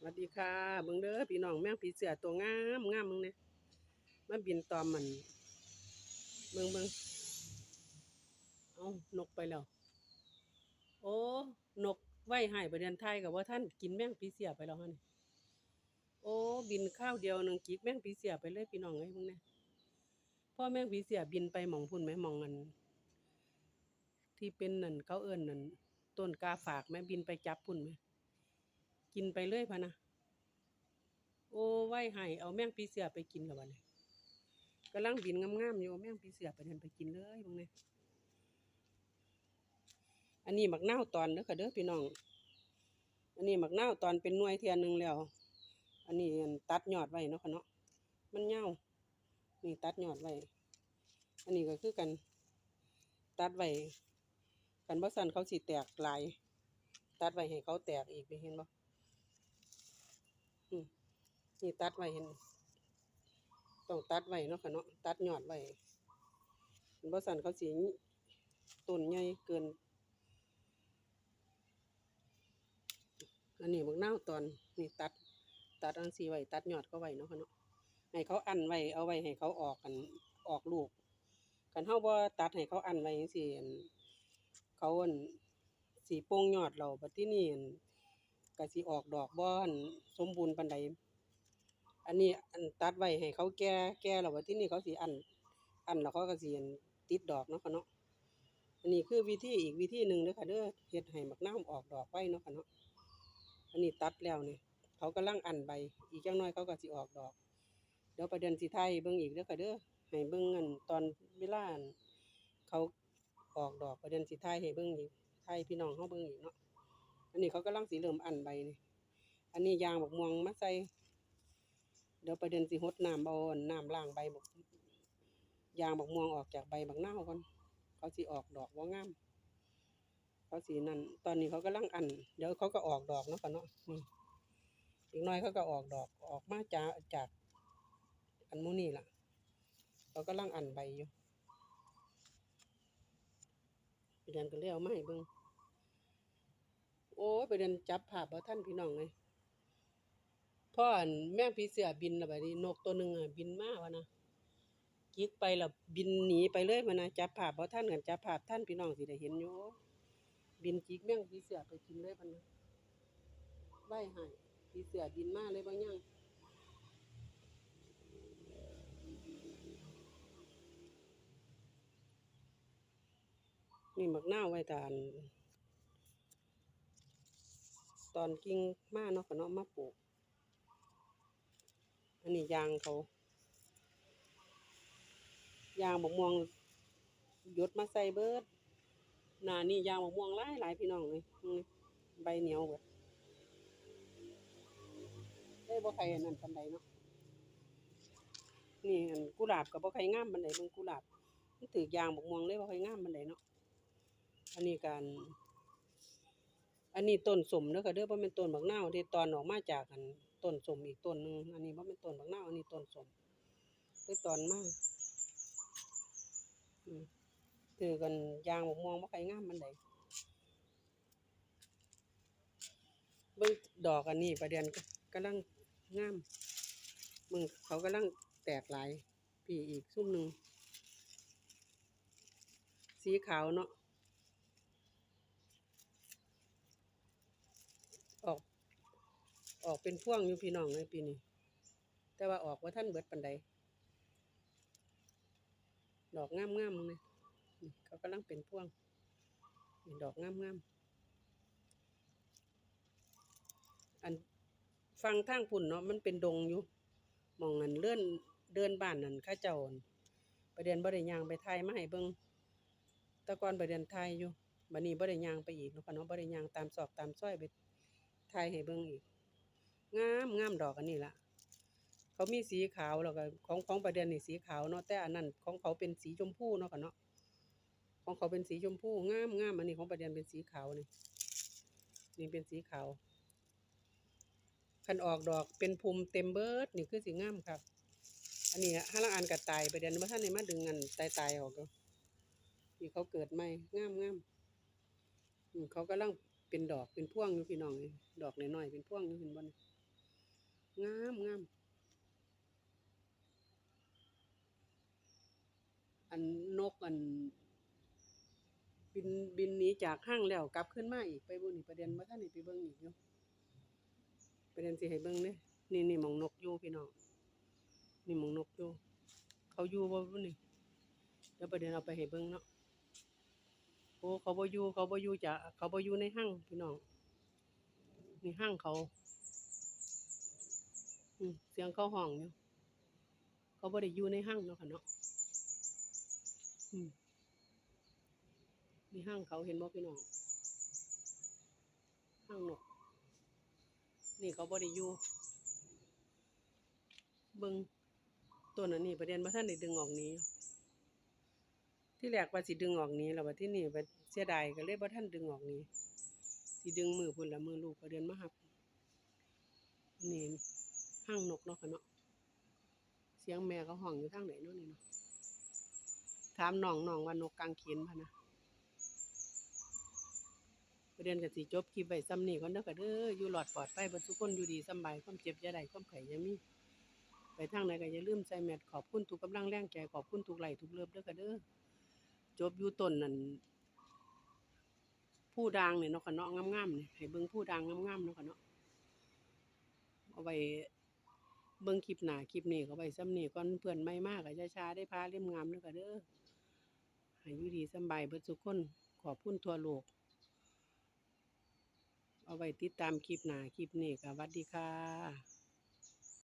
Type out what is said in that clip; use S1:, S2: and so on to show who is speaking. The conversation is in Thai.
S1: สวัสดีค่ะเบิ่งเด้อพี่น้องแมงผีเสือตัวงามงามมึงเนี่ยมาบินตอมมันเบิ่งเบิ่งเอานกไปแล้ว โอ้นกไว้ให้ประเด็นไทยกับว่าท่านกินแมงผีเสือไปแล้วฮะนี่โอ้บินข้าวเดียวหนึงกิกแมงผีเสือไปเลยพี่น้องเอ้ยมึงเนี่ยพ่อแมงผีเสือบินไปมองพุ่นไหมมองอัน ที่เป็นนั่นเขาเอิ้นนั่นต้นกาฝากแม่บินไปจับพุ่นไหม กินไปเรื่อยพะนะโอ้ไหวให้เอาแมงปีเสือไปกินแล้ววันนี้กำลังบินงามๆอยู่แมงปีเสือไปเดินไปกินเลยบางเนี่ยอันนี้หมักเน่าตอนเด้อค่ะเด้อพี่น้อง อันนี้หมักเน่าตอนเป็นหน่วยเทียนหนึ่งแล้ว อันนี้ตัดยอดไว้เนาะค่ะเนาะ มันเน่าวนี่ตัดยอดไว้ อันนี้ก็คือกัน ตัดไว้กันบ่สันเขาสิแตกลาย ตัดไว้ให้เขาแตกอีกนี่เห็นบ่ นี่ตัดไว้เห็น ต้องตัดไว้เนาะค่ะเนาะ ตัดยอดไว้บ่สั่นเขาสิต้นใหญ่เกิน อันนี้บักนาวตอนนี่ตัด ตัดอันสีไว้ตัดยอดเขาไว้เนาะค่ะเนาะ ให้เขาอันไว้เอาไว้ให้เขาออกกันออกลูก กันเฮาบ่ตัดให้เขาอันไว้จังซี่เขาอันสีโป่งยอดเราบัดที่นี่ ก็สิออกดอกบ่อนสมบูรณ์ปานใดอันนี้อันตัดไว้ให้เขาแก่แก่แล้วบัดที่นี่เขาสิอัน อันแล้วเขาก็สิอันติดดอกเนาะค่ะเนาะอันนี้คือวิธีอีกวิธีหนึ่งเด้อค่ะเด้อเฮ็ดให้มักน้ำออกดอกไว้เนาะค่ะเนาะอันนี้ตัดแล้วนี่เขากำลังอันใบอีกจังน้อยเขาก็สิออกดอก เดี๋ยวประเด็นสิไทยเบิ่งอีกเด้อค่ะเด้อให้เบิ่งอันตอนเวลาอันเขาออกดอกประเด็นสิไทยให้เบิ่งอีกไทยพี่น้องเฮาเบิ่งอีกเนาะ อันนี้เขากำลังสิเริ่มอันใบนี่อันนี้ยางบักม่วงมาใส่เดี๋ยวไปเด็นสิหดน้ำเอนน้ำล้างใบบักยางบักม่วงออกจากใบบักนาก่อนเขาสิออกดอกบ่างามเขาสินั่นตอนนี้เขากำลังอันเดี๋ยวเขาก็ออกดอกเนาะค่ะเนาะอีกหน่อยเขาก็ออกดอกออกมาจากจากอันมูนี่ล่ะเขากำลังอันใบอยู่เดินกันเลี้ยวมาให้เบิ่ง โอ้ไปเดินจับภาพบ่ท่านพี่น้องเลยพ่ออันแม่งผีเสือบินละบัดนี้นกตัวหนึงอะบินมาวะนะกิกไปล้วบินหนีไปเลยมานะจับภาพบ่ท่านกันจับภาพท่านพี่น้องสิได้เห็นอยู่บินจิกแม่งผีเสือไปกินเลยพันะไว้ให้ผีเสือบินมาเลยบ่ยังนี่มักหน้าไว้ทาน ตอนกิ่งมาเนาะก็เนาะมาปลูก อันนี้ยางเขายางบกม่วงหยดมาใส่เบิดหนานี่ยางบกม่วงหลายหลายพี่น้องเลยใบเหนียวเบิดได้บ่ใครนนั้นปานใดเนาะนี่อันกุหลาบกับบ่ใครงามปานใดเบิ่งกุหลาบมันถือยางบกม่วงเลยบ่ค่งามปานใดเนาะอันนี้การ อันนี้ต้นสมเด้อค่ะเด้อบ่แม่นต้นบักนาวที่ตอนออกมาจากอันต้นสมอีกต้นหนึงอันนี้บ่แม่นต้นบักนาวอันนี้ต้นสมได้ตอนมาอืมถือกันยางบักม่วงบ่ค่อยงามปานใดเบิ่งดอกอันนี้ประเด็นก็กำลังงามมึงเขากำลังแตกหลายพี่อีกซุ่มหนึ่งสีขาวเนาะ ออก ออกเป็นพ่วงอยู่พี่น้องเลยปีนี้ แต่ว่าออกว่าท่านเบิดปันใดดอกงามงามเลยเขากำลังเป็นพ่วงดอกงามงามอันฟังทางพุ่นเนาะมันเป็นดงอยู่มองอันเลื่อนเดินบ้านนั่นข้าเจ้าอั่นไปเดินบ่ได้ย่างไปไทยมาให้เบิ่งตะกอนไปเดินไทยอยู่บัดนี้บ่ได้ย่างไปอีกเนาะค่ะเนาะบ่ได้ย่างตามซอกตามซอยไป ถ่ายให้เบิ่งอีก งามงามดอกอันนี้ละเขามีสีขาวแล้วก็ของของประเด็นนี่สีขาวเนาะแต่อันนั้นของเขาเป็นสีชมพูเนาะค่ะเนาะของเขาเป็นสีชมพูงามงามอันนี้ของประเด็นเป็นสีขาวนี่นี่เป็นสีขาวคันออกดอกเป็นภูมิเต็มเบิร์ดนี่คือสีงามครับอันนี้ห้าละอันกัตายประเด็นว่าท่านในมาดึงเงินตายตายออกก็นี่เขาเกิดใหม่งามงามอืมเขากำลัง เป็นดอกเป็นพ่วงอยู่พี่น้องดอกน้อยๆเป็นพ่วงอยู่เห็นบ่นี่งามงามอันนกอัน บินบินหนีจากห้างแล้วกลับขึ้นมาอีกไปบุนี่ประเด็นว่าท่านนี่ไปเบิ่งอีกอยู่ประเด็นสิให้เบิ่งเด้นี่นี่มองนกอยู่พี่น้องนี่มองนกอยู่เขาอยู่บ่บุนี่เดี๋ยวประเด็นเอาไปให้เบิ่งเนาะ โอ้เขาบ่อยู่เขาบ่อยู่จะเขาบ่อยู่ในห้างพี่น้องนี่ห้างเขาอืมเสียงเขาห้องอยู่เขาบ่ได้อยู่ในห้างเนาะค่ะเนาะอืมมีห้างเขาเห็นบ่พี่น้องห้างนกนี่เขาบ่ได้อยู่เบิ่งตัวนั้นนี่ประเด็นบ่ทันได้ดึงออกนี้ ที่แรกว่าสิดึงออกนี้แล้วบัดที่นี่บัดเสียดายก็เลยบ่ทันดึงออกนี้สิดึงมือพุ่นละมือลูกประเด็นมาหับนี่ห้างนกเนาะค่ะเนาะเสียงแม่เขาห้องอยู่ทางไหนเนาะนี่เนาะถามน้องน้องว่านกกางเขนพะนะประเด็นก็สิจบคลิปไว้ซ้ำนี้ก่อนเด้อค่ะเด้ออยู่หลอดปลอดภัยเบ่ทุกคนอยู่ดีสบายความเจ็บยาได้ความไข้อย่ามีไปทางไหนก็อย่าลืมใส่แมสขอบคุณทุกกำลังแรงใจขอบคุณทุกไหลทุกเลิฟเด้อค่ะเด้อ จบอยู่ต้นนั่นผู้ดังเนี่เนาะค่ะเนาะงามๆเนี่ยให้เบิ่งผู้ดังงามๆเนาะค่ะเนาะเอาไว้เบิ่งคลิปหน้าคลิปนี้ก็ไว้ซ้ำนี้ก่อนเพื่อนใหม่มากก็ช้าๆได้พาเล่มงามเด้อค่ะเด้อให้อยู่ดีสบายเบิดทุกคนขอบคุณทั่วโลก เอาไว้ติดตามคลิปหน้าคลิปนี้ก็หวัดดีค่ะ